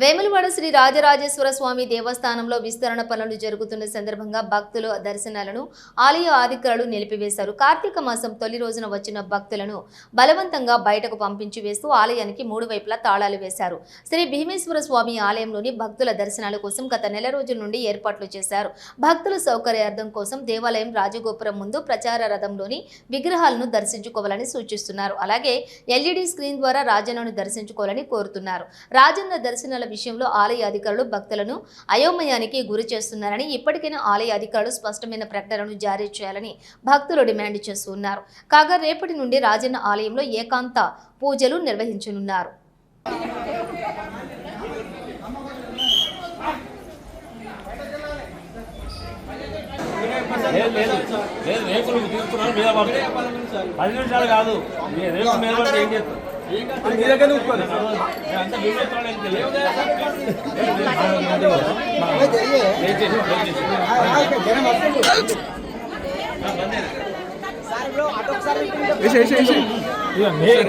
వేములవాడ శ్రీ రాజరాజేశ్వర స్వామి దేవస్థానంలో విస్తరణ పనులు జరుగుతున్న సందర్భంగా భక్తులు దర్శనాలను ఆలయ అధికారులు నిలిపివేశారు. కార్తీక మాసం తొలి రోజున వచ్చిన భక్తులను బలవంతంగా బయటకు పంపించి వేస్తూ ఆలయానికి మూడు వైపులా తాళాలు వేశారు. శ్రీ భీమేశ్వర స్వామి ఆలయంలోని భక్తుల దర్శనాల కోసం గత నెల రోజుల నుండి ఏర్పాట్లు చేశారు. భక్తుల సౌకర్యార్థం కోసం దేవాలయం రాజగోపురం ముందు ప్రచార రథంలోని విగ్రహాలను దర్శించుకోవాలని సూచిస్తున్నారు. అలాగే ఎల్ఈడి స్క్రీన్ ద్వారా రాజన్నను దర్శించుకోవాలని కోరుతున్నారు. రాజన్న దర్శనాల విషయంలో ఆలయ అధికారులు భక్తులను అయోమయానికి గురి చేస్తున్నారని ఇప్పటికైనా ఆలయ అధికారులు స్పష్టమైన ప్రకటనను జారీ చేయాలని భక్తులు డిమాండ్ చేస్తున్నారు. కాగా రేపటి నుండి రాజన్న ఆలయంలో ఏకాంత పూజలు నిర్వహించనున్నారు. రేకులు తీసుకున్నాను మీద పడుతుంది. పది నిమిషాలు కాదు. మీ మీద పడితే ఏం చేస్తారు? మీ దగ్గర ఉట్టుకోండి నేను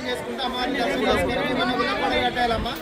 దర్శనం చేసుకుంటే అమ్మవారిని దర్శనం చేసుకుని మన గుళ్ళ పండుగ కట్టాలమ్మా?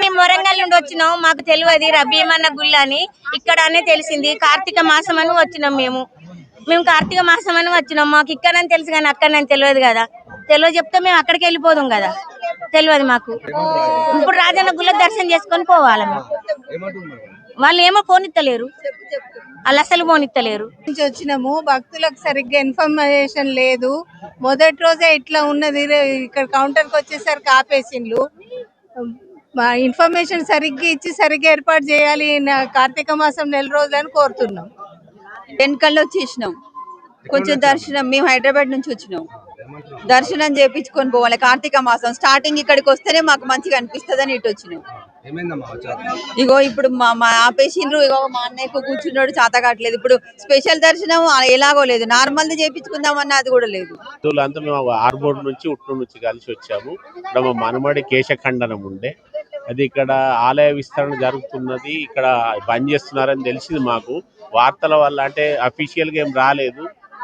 మేము వరంగల్ నుండి వచ్చినాం. మాకు తెలియదు రబీమన్న గుళ్ళ అని. ఇక్కడ అనే తెలిసింది. కార్తీక మాసం అని వచ్చినాం మేము. మేము కార్తీక మాసం అని వచ్చినాం. మాకు ఇక్కడని తెలుసు కానీ అక్కడని తెలియదు కదా. తెలియదు చెప్తే మేము అక్కడికి వెళ్ళిపోదాం కదా. తెలియదు మాకు. ఇప్పుడు రాజన్న గుళ్ళ దర్శనం చేసుకొని పోవాలి మేము. వాళ్ళు ఏమో పోనిత్తలేరు వాళ్ళు అసలు పోనిత్తలేరు. నుంచి వచ్చినాము భక్తులకు సరిగ్గా ఇన్ఫర్మేషన్ లేదు. మొదటి రోజే ఇట్లా ఉన్నది ఇక్కడ కౌంటర్కి వచ్చేసరికి ఆపేసిండ్లు. మా ఇన్ఫర్మేషన్ సరిగ్గా ఇచ్చి సరిగ్గా ఏర్పాటు చేయాలి నా కార్తీక మాసం నెల రోజులని కోరుతున్నాం. వెనకల్లో వచ్చేసినాం. కొంచెం దర్శనం మేము హైదరాబాద్ నుంచి వచ్చినాం. దర్శనం చేపించుకొని పోవాలి. కార్తీక మాసం స్టార్టింగ్ ఇక్కడికి వస్తేనే మాకు మంచిగా అనిపిస్తుంది అని ఇటు వచ్చినాం. ఇగో ఇప్పుడు మా మా ఆపేసిండ్రు ఇగో మా అన్నయ్యకు కూర్చున్నాడు చేత కావట్లేదు. ఇప్పుడు స్పెషల్ దర్శనం ఎలాగో లేదు. నార్మల్ చేపించుకుందామన్నా అది కూడా లేదు. మేము ఆర్బోర్డ్ నుంచి ఉట్నూరు నుంచి కలిసి వచ్చాము. ఇక్కడ మా మనమడి కేశఖండనం ఉండే. అది ఇక్కడ ఆలయ విస్తరణ జరుగుతున్నది. ఇక్కడ బంద్ చేస్తున్నారని తెలిసింది మాకు. వార్తల వల్ల అంటే అఫీషియల్గా ఏం రాలేదు.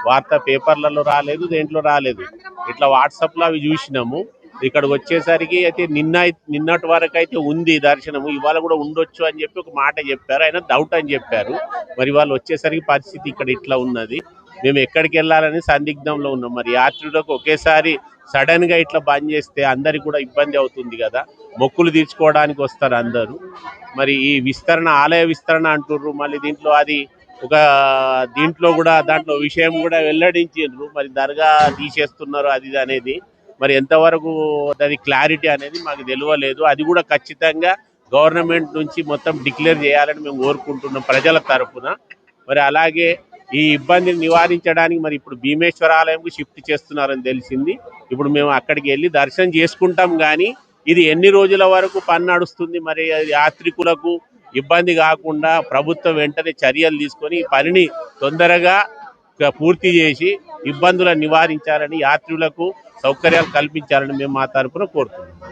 వార్త పేపర్లలో రాలేదు దేంట్లో రాలేదు. ఇట్లా వాట్సాప్లో అవి చూసినాము. ఇక్కడికి వచ్చేసరికి అయితే నిన్న నిన్నటి వరకు అయితే ఉంది దర్శనము. ఇవాళ కూడా ఉండొచ్చు అని చెప్పి ఒక మాట చెప్పారు. ఆయన డౌట్ అని చెప్పారు. మరి వాళ్ళు వచ్చేసరికి పరిస్థితి ఇక్కడ ఇట్లా ఉన్నది. మేము ఎక్కడికి వెళ్ళాలని సందిగ్ధంలో ఉన్నాం. మరి యాత్రికులకు ఒకేసారి సడన్గా ఇట్లా బంద్ చేస్తే అందరికి కూడా ఇబ్బంది అవుతుంది కదా. మొక్కులు తీర్చుకోవడానికి వస్తారు అందరూ. మరి ఈ విస్తరణ ఆలయ విస్తరణ అంటుర్రు. మళ్ళీ దీంట్లో అది ఒక దీంట్లో కూడా దాంట్లో విషయం కూడా వెల్లడించారు మరి దర్గా తీసేస్తున్నారు అది ఇది అనేది. మరి ఎంతవరకు అది క్లారిటీ అనేది మాకు తెలియలేదు. అది కూడా ఖచ్చితంగా గవర్నమెంట్ నుంచి మొత్తం డిక్లేర్ చేయాలని మేము కోరుకుంటున్నాం ప్రజల తరఫున మరి అలాగే ఈ ఇబ్బందిని నివారించడానికి మరి ఇప్పుడు భీమేశ్వర ఆలయంకు షిఫ్ట్ చేస్తున్నారని తెలిసింది. ఇప్పుడు మేము అక్కడికి వెళ్ళి దర్శనం చేసుకుంటాం కానీ ఇది ఎన్ని రోజుల వరకు పని నడుస్తుంది? మరి అది యాత్రికులకు ఇబ్బంది కాకుండా ప్రభుత్వం వెంటనే చర్యలు తీసుకొని ఈ పనిని తొందరగా పూర్తి చేసి ఇబ్బందులను నివారించాలని యాత్రికులకు సౌకర్యాలు కల్పించాలని మేము మా తరపున కోరుతున్నాం.